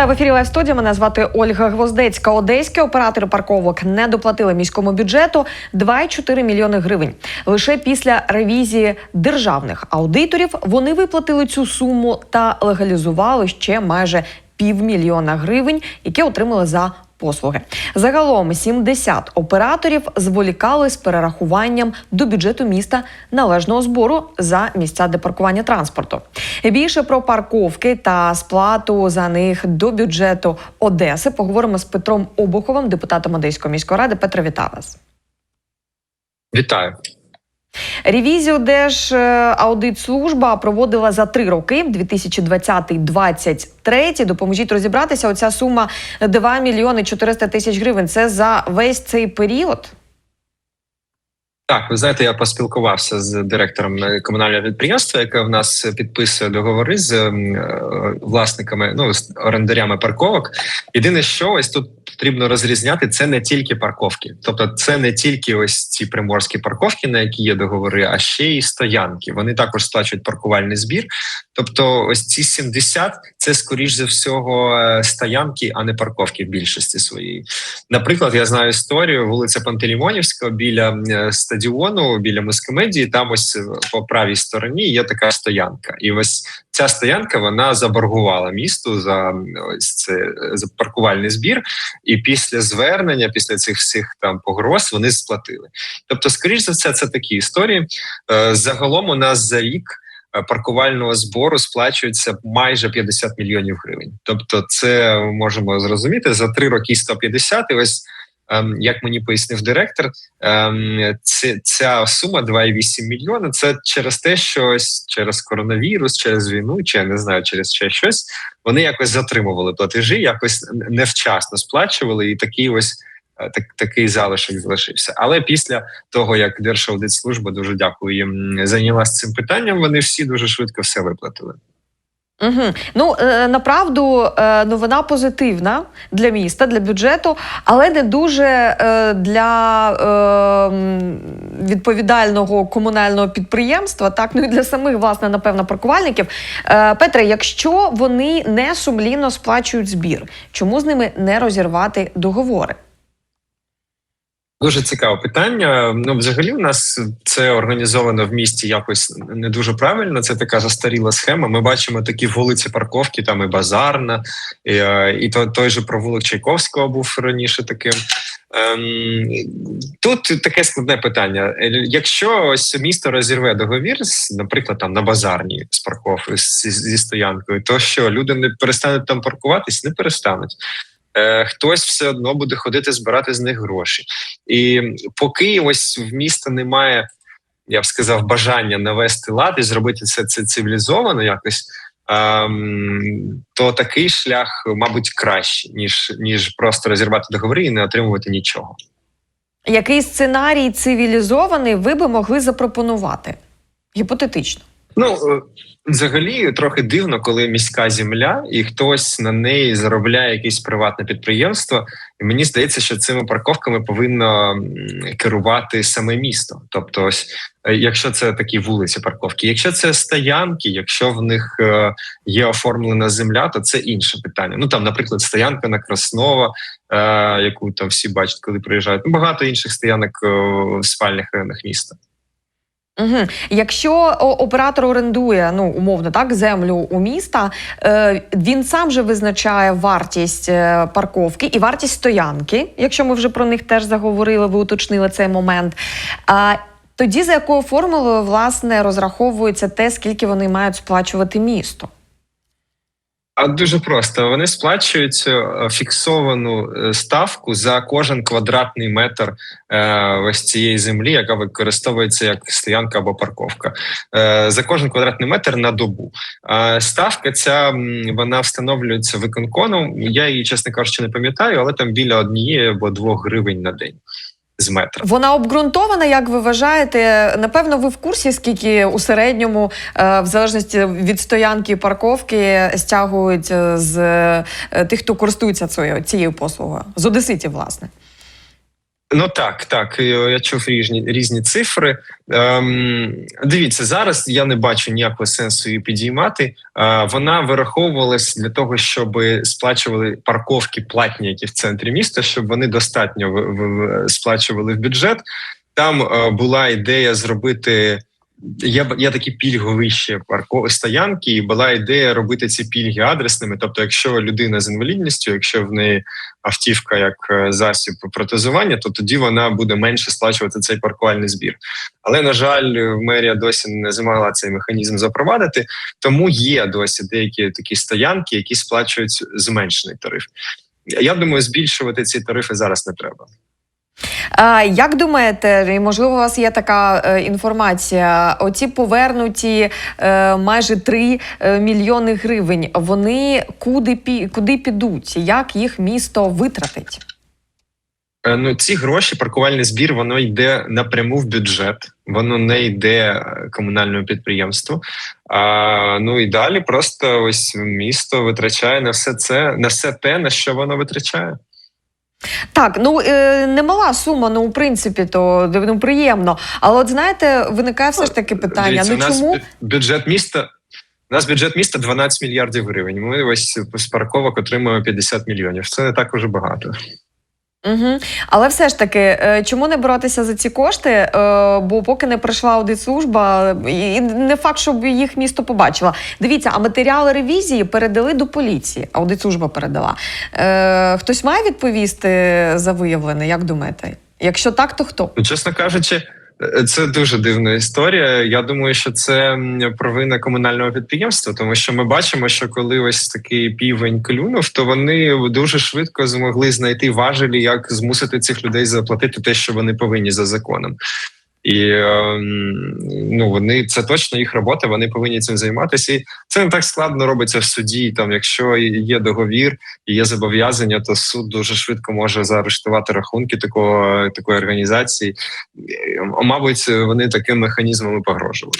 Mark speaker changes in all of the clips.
Speaker 1: Вітаю в ефірі Лайв студія. Мене звати Ольга Гвоздецька. Одеські оператори парковок не доплатили міському бюджету 2,4 мільйони гривень. Лише після ревізії державних аудиторів вони виплатили цю суму та легалізували ще майже півмільйона гривень, які отримали за послуги. Загалом 70 операторів зволікали з перерахуванням до бюджету міста належного збору за місця депаркування транспорту. Більше про парковки та сплату за них до бюджету Одеси поговоримо з Петром Обуховим, депутатом Одеської міської ради. Петро, вітаю вас.
Speaker 2: Вітаю.
Speaker 1: Ревізію Держаудитслужба проводила за три роки 2020-2023. Допоможіть розібратися. Оця сума 2 мільйони 400 тисяч гривень. Це за весь цей період.
Speaker 2: Так, ви знаєте, я поспілкувався з директором комунального підприємства, яке в нас підписує договори з е, власниками, ну з орендарями парковок. Єдине, що ось тут потрібно розрізняти, це не тільки парковки, тобто це не тільки ось ці приморські парковки, на які є договори, а ще й стоянки. Вони також сплачують паркувальний збір. Тобто, ось ці 70 – це скоріш за всього е, стоянки, а не парковки в більшості своєї. Наприклад, я знаю історію вулиця Пантелеймонівська біля е, стадіону, біля Мускомедії. Там ось е, по правій стороні є така стоянка, і ось ця стоянка вона заборгувала місту за ось це за паркувальний збір. І після звернення, після цих всіх там погроз, вони сплатили. Тобто, скоріш за все, це такі історії. Загалом у нас за рік. Е, Паркувального збору сплачується майже 50 мільйонів гривень. Тобто, це ми можемо зрозуміти за три роки 150, І ось ем, як мені пояснив директор, ем, ця сума 2,8 мільйона. Це через те, що ось через коронавірус, через війну, чи я не знаю, через ще щось. Вони якось затримували платежі, якось невчасно сплачували, і такий ось так, такий залишок залишився. Але після того, як Держаудитслужба, дуже дякую їм, зайнялася цим питанням, вони всі дуже швидко все виплатили.
Speaker 1: Угу. Ну е, направду е, новина позитивна для міста, для бюджету, але не дуже е, для е, відповідального комунального підприємства, так ну і для самих власне, напевно, паркувальників. Е, Петре, якщо вони не сумлінно сплачують збір, чому з ними не розірвати договори?
Speaker 2: Дуже цікаве питання. Ну, взагалі, у нас це організовано в місті якось не дуже правильно. Це така застаріла схема. Ми бачимо такі вулиці парковки, там і базарна, і, е, і то, той же провулок Чайковського був раніше таким. Ем, тут таке складне питання. Якщо ось місто розірве договір, наприклад, там на базарній з парков зі стоянкою, то що люди не перестануть там паркуватись, не перестануть. Е, Хтось все одно буде ходити збирати з них гроші. І поки ось в міста немає, я б сказав, бажання навести лад і зробити це, це цивілізовано якось. ем, то такий шлях, мабуть, кращий, ніж, ніж просто розірвати договори і не отримувати нічого.
Speaker 1: Який сценарій цивілізований ви би могли запропонувати? Гіпотетично.
Speaker 2: Ну е, взагалі трохи дивно, коли міська земля і хтось на неї заробляє якесь приватне підприємство. І мені здається, що цими парковками повинно керувати саме місто. Тобто, ось е, якщо це такі вулиці парковки, якщо це стоянки, якщо в них е, є оформлена земля, то це інше питання. Ну там, наприклад, стоянка на Краснова, яку там всі бачать, коли приїжджають. Ну, багато інших стоянок в спальних районах міста.
Speaker 1: Угу. Якщо оператор орендує, ну умовно так, землю у міста, е, він сам же визначає вартість е, парковки і вартість стоянки, якщо ми вже про них теж заговорили, ви уточнили цей момент. Тоді за якою формулою власне розраховується те, скільки вони мають сплачувати місто?
Speaker 2: А дуже просто вони сплачують е, фіксовану е, ставку за кожен квадратний метр е, ось цієї землі, яка використовується як стоянка або парковка. За кожен квадратний метр на добу. Ставка ця вона встановлюється виконконом. Я її, чесно кажучи, не пам'ятаю, але там біля однієї або двох гривень на день з метра.
Speaker 1: Вона обґрунтована, як ви вважаєте? Напевно, ви в курсі, скільки у середньому, е, в залежності від стоянки парковки, стягують е, з е, тих, хто користується цією послугою, з одеситів, власне.
Speaker 2: Ну так, так. е, Я чув різні різні цифри. Ем, дивіться, зараз я не бачу ніякого сенсу її підіймати. Е, вона вираховувалась для того, щоб сплачували парковки платні, які в центрі міста, щоб вони достатньо в, в, в- сплачували в бюджет. Там е, була ідея зробити. Є, є такі пільгові ще стоянки, і була ідея робити ці пільги адресними. Тобто, якщо людина з інвалідністю, якщо в неї автівка як е, засіб протезування, то тоді вона буде менше сплачувати цей паркувальний збір. Але на жаль, мерія досі не змогла цей механізм запровадити, тому є досі деякі такі стоянки, які сплачують зменшений тариф. Я думаю, збільшувати ці тарифи зараз не треба.
Speaker 1: Як думаєте, і, можливо, у вас є така е, інформація? Оці повернуті е, майже 3 е, мільйони гривень. Вони куди куди підуть? Як їх місто витратить?
Speaker 2: Ну, ці гроші, паркувальний збір, воно йде напряму в бюджет, воно не йде комунальному підприємству. А, ну і далі просто ось місто витрачає на все це, на все те, на що воно витрачає.
Speaker 1: Так, ну е, немала сума, ну в принципі, то ну, приємно. Але от знаєте, виникає все ж таки питання:
Speaker 2: Дивіться,
Speaker 1: ну
Speaker 2: у нас
Speaker 1: чому?
Speaker 2: бю- бюджет міста? У нас бюджет міста 12 мільярдів гривень. Ми ось з парковок отримуємо 50 мільйонів. Це не так уже багато.
Speaker 1: Угу. Але все ж таки, е, чому не боротися за ці кошти? Е, Бо поки не прийшла аудитслужба, і і не факт, щоб їх місто побачила. Дивіться, а матеріали ревізії передали до поліції. Аудитслужба передала. Е, Хтось має відповісти за виявлене, як думаєте? Якщо так, то хто?
Speaker 2: Ну, чесно кажучи, це дуже дивна історія. Я думаю, що це провина комунального підприємства, тому що ми бачимо, що коли ось такий півень клюнув, то вони дуже швидко змогли знайти важелі, як змусити цих людей заплатити те, що вони повинні за законом. І ем, ну вони це точно їх робота. Вони повинні цим займатися. І це не так складно робиться в суді. Там, якщо є договір і є зобов'язання, то суд дуже швидко може заарештувати рахунки такого такої організації. Е, Мабуть, вони таким механізмом погрожували.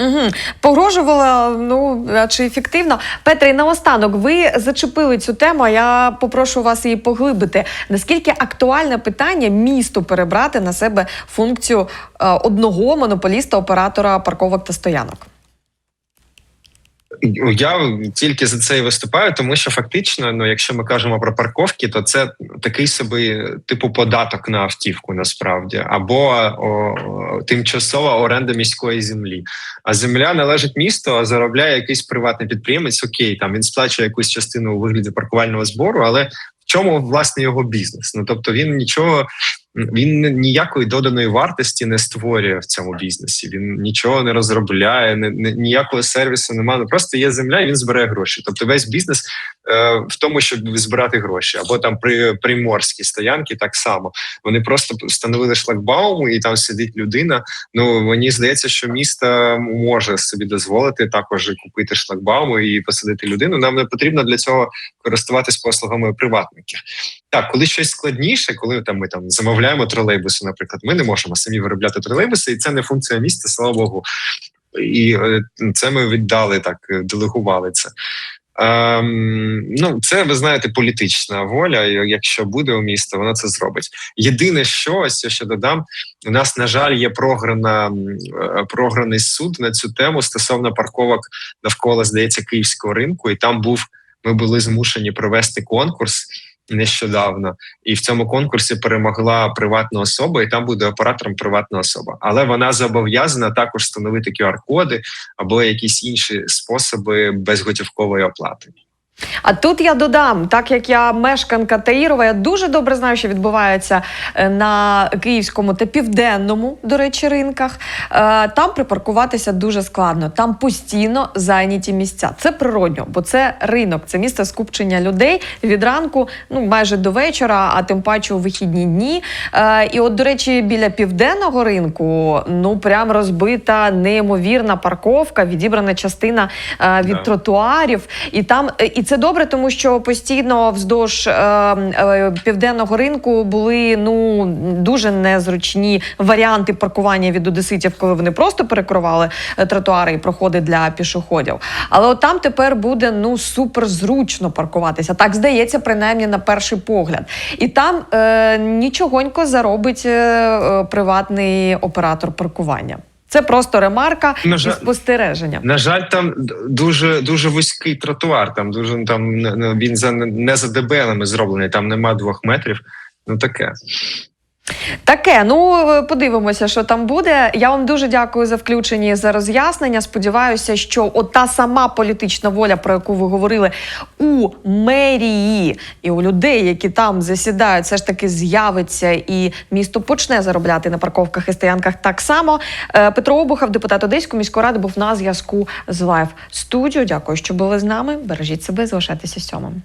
Speaker 1: Угу. Погрожувала, ну чи ефективно? Петре, і наостанок, ви зачепили цю тему. Я попрошу вас її поглибити. Наскільки актуальне питання місту перебрати на себе функцію е, одного монополіста оператора парковок та стоянок?
Speaker 2: Я тільки за це і виступаю, тому що фактично, ну якщо ми кажемо про парковки, то це такий собі типу податок на автівку, насправді, або о, тимчасова оренда міської землі. А земля належить місту, а заробляє якийсь приватний підприємець. Окей, там він сплачує якусь частину у вигляді паркувального збору, але в чому власне його бізнес? Ну тобто він нічого. Він ніякої доданої вартості не створює в цьому бізнесі. Він нічого не розробляє, не, не ніякого сервісу немає. Ну, просто є земля, і він збирає гроші. Тобто, весь бізнес е, в тому, щоб збирати гроші, або там при приморській стоянки так само. Вони просто встановили шлагбаум, і там сидить людина. Ну мені здається, що місто може собі дозволити також купити шлагбаум і посадити людину. Нам не потрібно для цього користуватись послугами приватників. Так, коли щось складніше, коли там ми там замовляємо тролейбуси, наприклад, ми не можемо самі виробляти тролейбуси, і це не функція міста, слава Богу. І е, це ми віддали так, е, делегували це. Ем, ну, це ви знаєте, політична воля. Якщо буде у міста, вона це зробить. Єдине, що ось я ще додам, у нас на жаль є програна е, програний суд на цю тему стосовно парковок навколо здається київського ринку, і там був. Ми були змушені провести конкурс нещодавно, і в цьому конкурсі перемогла приватна особа, і там буде оператором приватна особа. Але вона зобов'язана також встановити QR-коди або якісь інші способи безготівкової оплати.
Speaker 1: А тут я додам, так як я мешканка Таїрова, я дуже добре знаю, що відбувається е, на київському та південному, до речі, ринках. Е, Там припаркуватися дуже складно. Там постійно зайняті місця. Це природньо, бо це ринок, це місце скупчення людей від ранку, ну майже до вечора, а тим паче у вихідні дні. Е, І от, до речі, біля південного ринку ну прям розбита неймовірна парковка, відібрана частина від тротуарів, і там і це добре, тому що постійно вздовж е, е, південного ринку були ну дуже незручні варіанти паркування від одеситів, коли вони просто перекривали е, тротуари і проходи для пішоходів. Але от там тепер буде ну супер зручно паркуватися. Так здається, принаймні на перший погляд. І там е, нічогонько заробить е, е, приватний оператор паркування. Це просто ремарка
Speaker 2: На
Speaker 1: і спостереження.
Speaker 2: На жаль, там дуже дуже вузький тротуар. Там дуже там він за не за дебелами зроблений. Там нема двох метрів. Ну таке.
Speaker 1: Таке, ну подивимося, що там буде. Я вам дуже дякую за включені за роз'яснення. Сподіваюся, що от та сама політична воля, про яку ви говорили у мерії і у людей, які там засідають, все ж таки з'явиться, і місто почне заробляти на парковках і стоянках так само. Е, Петро Обухов, депутат Одеської міської ради, був на зв'язку з Лайв студіо. Дякую, що були з нами. Бережіть себе, залишайтеся сьомим.